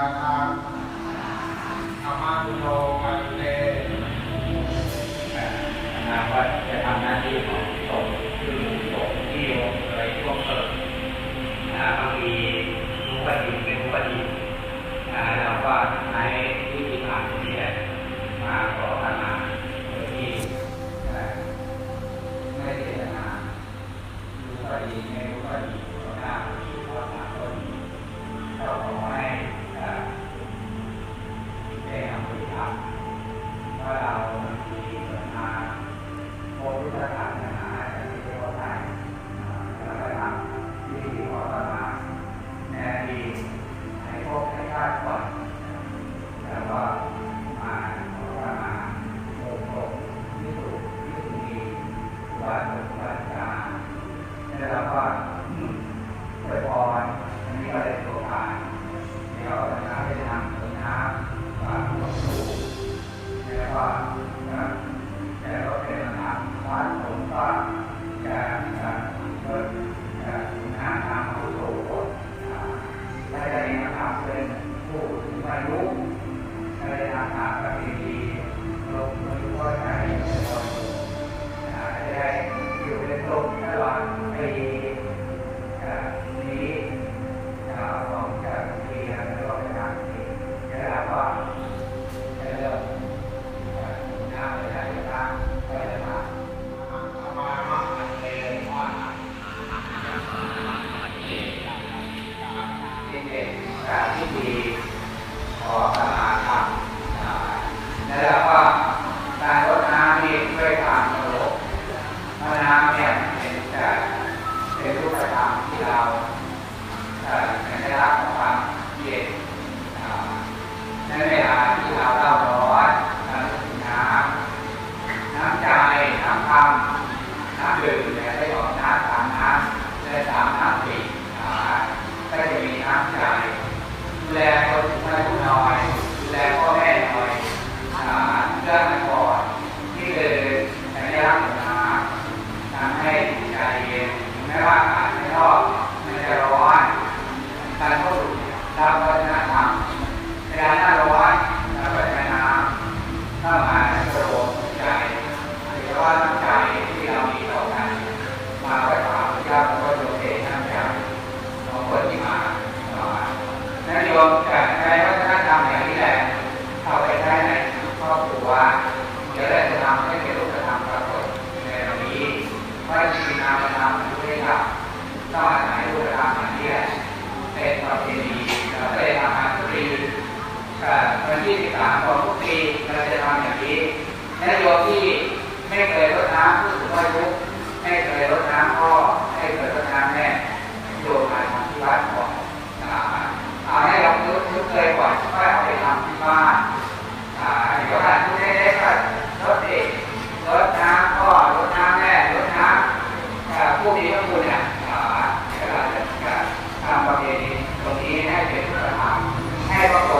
ธรรมะโลกันเตนะว่าจะทำหน้าที่ของตกคือตกที่โยอะไรพวกเติมนะบางทีรู้ว่าดีไม่รู้ว่าดีนะเราก็ใช้ ลงระหลที่ของจากปีแล้วก็ไปทางนี้แล้วก็จะเริ่มหน้าไปได้ทางไปทาง ตรงนี้ให้เป็นประธานให้ประกอบ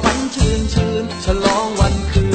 ขวัญชื่นชื่นฉลองวันคืน